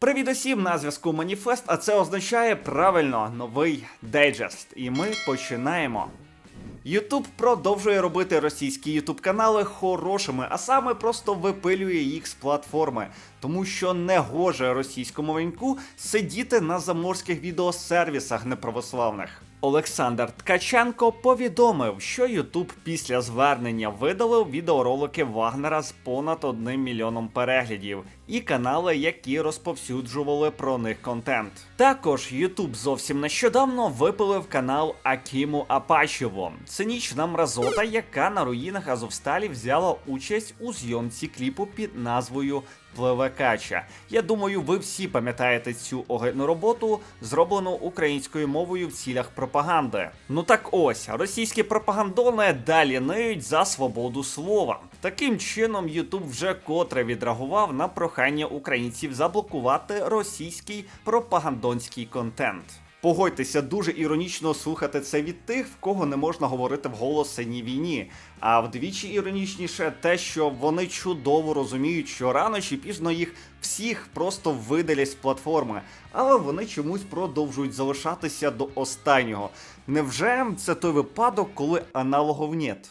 Привіт усім на зв'язку Маніфест, а це означає правильно новий дейджест. І ми починаємо. Ютуб продовжує робити російські ютуб канали хорошими, а саме просто випилює їх з платформи, тому що не гоже російському віньку сидіти на заморських відеосервісах неправославних. Олександр Ткаченко повідомив, що Ютуб після звернення видалив відеоролики Вагнера з понад одним мільйоном переглядів і канали, які розповсюджували про них контент. Також Ютуб зовсім нещодавно випилив канал Акіму Апачево. Цинічна мразота, яка на руїнах Азовсталі взяла участь у зйомці кліпу під назвою Пливе кача. Я думаю, ви всі пам'ятаєте цю огидну роботу, зроблену українською мовою в цілях пропаганди. Ну так ось, російські пропагандони далі ниють за свободу слова. Таким чином, Ютуб вже котре відреагував на прохання українців заблокувати російський пропагандонський контент. Погодьтеся, дуже іронічно слухати це від тих, в кого не можна говорити вголос синій війні. А вдвічі іронічніше те, що вони чудово розуміють, що рано чи пізно їх всіх просто видалять з платформи, але вони чомусь продовжують залишатися до останнього. Невже це той випадок, коли аналогов нет?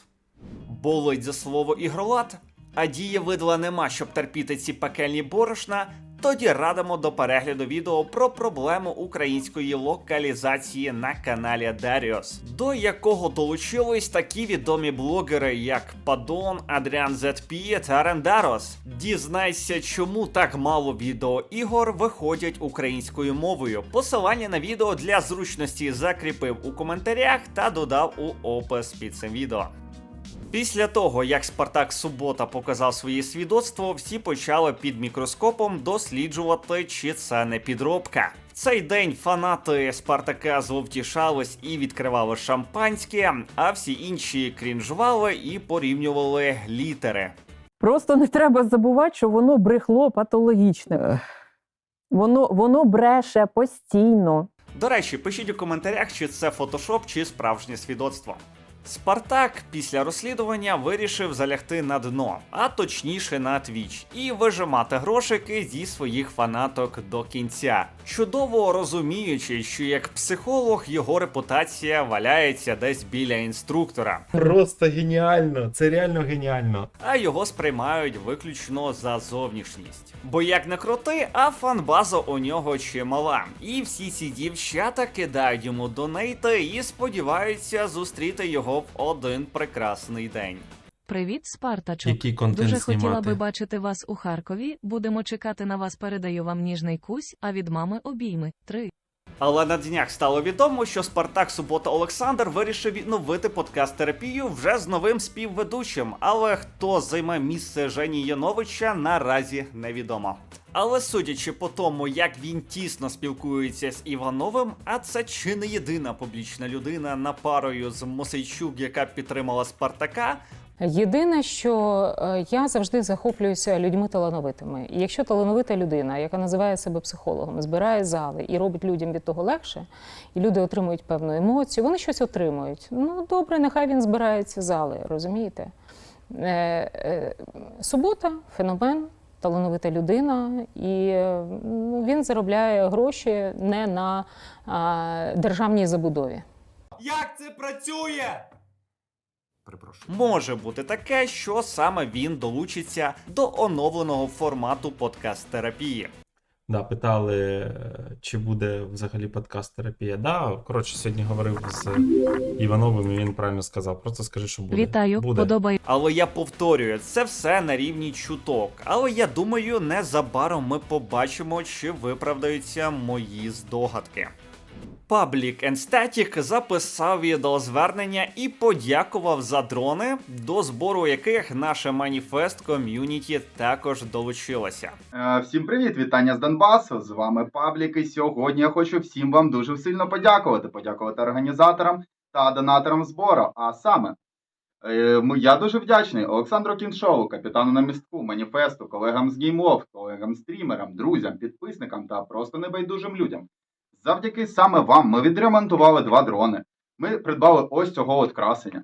Болить за слово ігролад, а дії видала нема, щоб терпіти ці пекельні борошна. Тоді радимо до перегляду відео про проблему української локалізації на каналі Даріос, до якого долучились такі відомі блогери, як Падон, Адріан ZP та Рендарос. Дізнайся, чому так мало відеоігор виходять українською мовою. Посилання на відео для зручності закріпив у коментарях та додав у опис під цим відео. Після того, як Спартак Субота показав своє свідоцтво, всі почали під мікроскопом досліджувати, чи це не підробка. В цей день фанати Спартака зловтішались і відкривали шампанське, а всі інші крінжували і порівнювали літери. Просто не треба забувати, що воно брехло патологічне. Воно, воно бреше постійно. До речі, пишіть у коментарях, чи це фотошоп, чи справжнє свідоцтво. Спартак після розслідування вирішив залягти на дно, а точніше на твіч, і вижимати грошики зі своїх фанаток до кінця, чудово розуміючи, що як психолог його репутація валяється десь біля інструктора, Просто геніально, це реально геніально. а його сприймають виключно за зовнішність. Бо як не крути, а фанбаза у нього чимала. І всі ці дівчата кидають йому донейти і сподіваються зустріти його в один прекрасний день. Привіт, Спартачок. Який контент Дуже хотіла би бачити вас у Харкові. Будемо чекати на вас. Передаю вам ніжний кусь, а від мами обійми. Три. Але на днях стало відомо, що Спартак Субота Олександр вирішив відновити подкаст терапію вже з новим співведучим. Але хто займе місце Жені Яновича, наразі невідомо. Але судячи по тому, як він тісно спілкується з Івановим, а це чи не єдина публічна людина на парою з Мосейчук, яка підтримала Спартака. Єдине, що е, я завжди захоплююся людьми талановитими. І якщо талановита людина, яка називає себе психологом, збирає зали і робить людям від того легше, і люди отримують певну емоцію, вони щось отримують. Ну добре, нехай він збирає ці зали, розумієте? Е, е, субота, феномен. Талановита людина, і ну, він заробляє гроші не на державній забудові. Як це працює? Може бути таке, що саме він долучиться до оновленого формату подкаст-терапії. Да, питали, чи буде взагалі подкаст терапія. Да, коротше, сьогодні говорив з Івановим, і він правильно сказав. Просто скажи, що буде. Вітаю, буде. подобає. Але я повторюю, це все на рівні чуток. Але я думаю, незабаром ми побачимо, чи виправдаються мої здогадки. Public and Static записав відеозвернення і подякував за дрони, до збору яких наше маніфест ком'юніті також долучилося. Е, Всім привіт, вітання з Донбасу. З вами Паблік. І сьогодні я хочу всім вам дуже сильно подякувати. Подякувати організаторам та донаторам збору. А саме, е, я дуже вдячний Олександру Кіншову, капітану на містку, маніфесту, колегам з GameLoft, колегам стрімерам, друзям, підписникам та просто небайдужим людям. Завдяки саме вам ми відремонтували два дрони. Ми придбали ось цього от красення.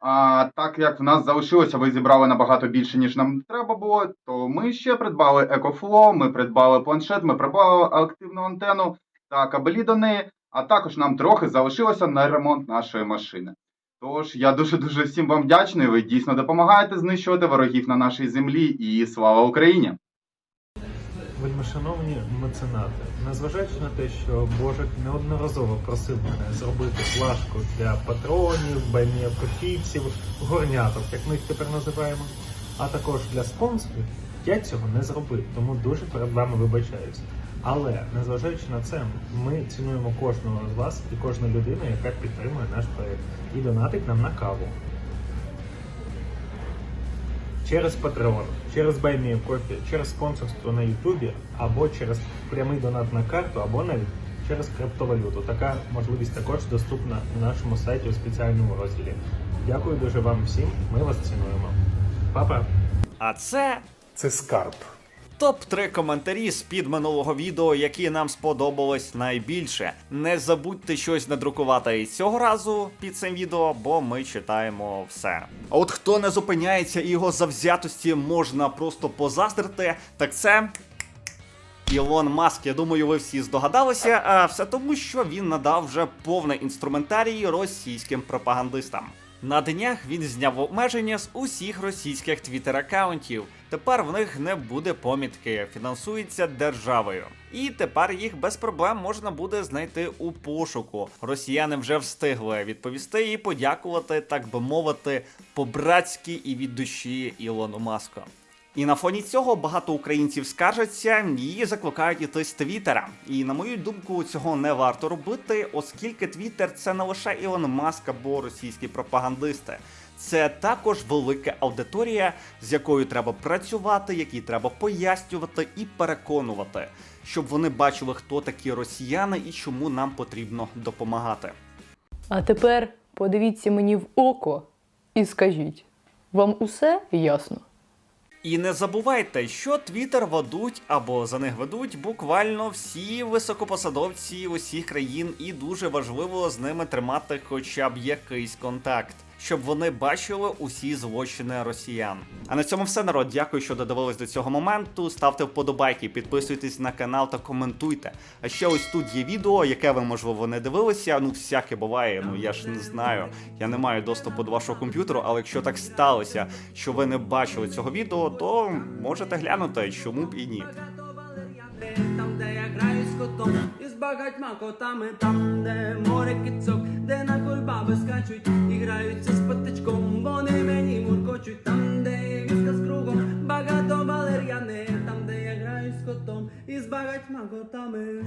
А так як в нас залишилося, ви зібрали набагато більше, ніж нам треба було, то ми ще придбали EcoFlow, ми придбали планшет, ми придбали активну антенну та кабелі до неї, а також нам трохи залишилося на ремонт нашої машини. Тож я дуже-дуже всім вам вдячний. Ви дійсно допомагаєте знищувати ворогів на нашій землі і слава Україні! Вельмишановні меценати, незважаючи на те, що Божик неодноразово просив мене зробити плашку для патронів, баймієвкофійців, горняток, як ми їх тепер називаємо, а також для спонсорів, я цього не зробив, тому дуже перед вами вибачаюся. Але незважаючи на це, ми цінуємо кожного з вас і кожну людину, яка підтримує наш проект і донатить нам на каву. Через Patreon, через Buy Кофі, через спонсорство на Ютубі, або через прямий донат на карту, або навіть через криптовалюту. Така можливість також доступна на нашому сайті у спеціальному розділі. Дякую дуже вам всім. Ми вас цінуємо. Па-па! А це Це скарб. Топ-3 коментарі з під минулого відео, які нам сподобались найбільше. Не забудьте щось надрукувати і цього разу під цим відео, бо ми читаємо все. А от хто не зупиняється і його завзятості можна просто позаздрити, так це. Ілон Маск, я думаю, ви всі здогадалися, а все тому, що він надав вже повний інструментарій російським пропагандистам. На днях він зняв обмеження з усіх російських твіттер-аккаунтів. Тепер в них не буде помітки, фінансується державою. І тепер їх без проблем можна буде знайти у пошуку. Росіяни вже встигли відповісти і подякувати, так би мовити, по-братськи і від душі Ілону Маску. І на фоні цього багато українців скаржаться і закликають іти з Твіттера. І на мою думку, цього не варто робити, оскільки Твіттер це не лише Ілон Маск або російські пропагандисти. Це також велика аудиторія, з якою треба працювати, якій треба пояснювати і переконувати, щоб вони бачили, хто такі росіяни і чому нам потрібно допомагати. А тепер подивіться мені в око і скажіть, вам усе ясно? І не забувайте, що Твіттер ведуть або за них ведуть буквально всі високопосадовці усіх країн, і дуже важливо з ними тримати хоча б якийсь контакт. Щоб вони бачили усі злочини росіян. А на цьому все народ. Дякую, що додивились до цього моменту. Ставте вподобайки, підписуйтесь на канал та коментуйте. А ще ось тут є відео, яке ви можливо не дивилися. Ну, всяке буває. Ну я ж не знаю. Я не маю доступу до вашого комп'ютеру, але якщо так сталося, що ви не бачили цього відео, то можете глянути, чому б і ні. Там, де я граю з котом багатьма котами, там, де море кицок, де на кульбаби скачуть і граються з патичком, вони мені муркочуть, там, де є візка з кругом, багато валер'яни, там, де я граю з котом і з багатьма котами.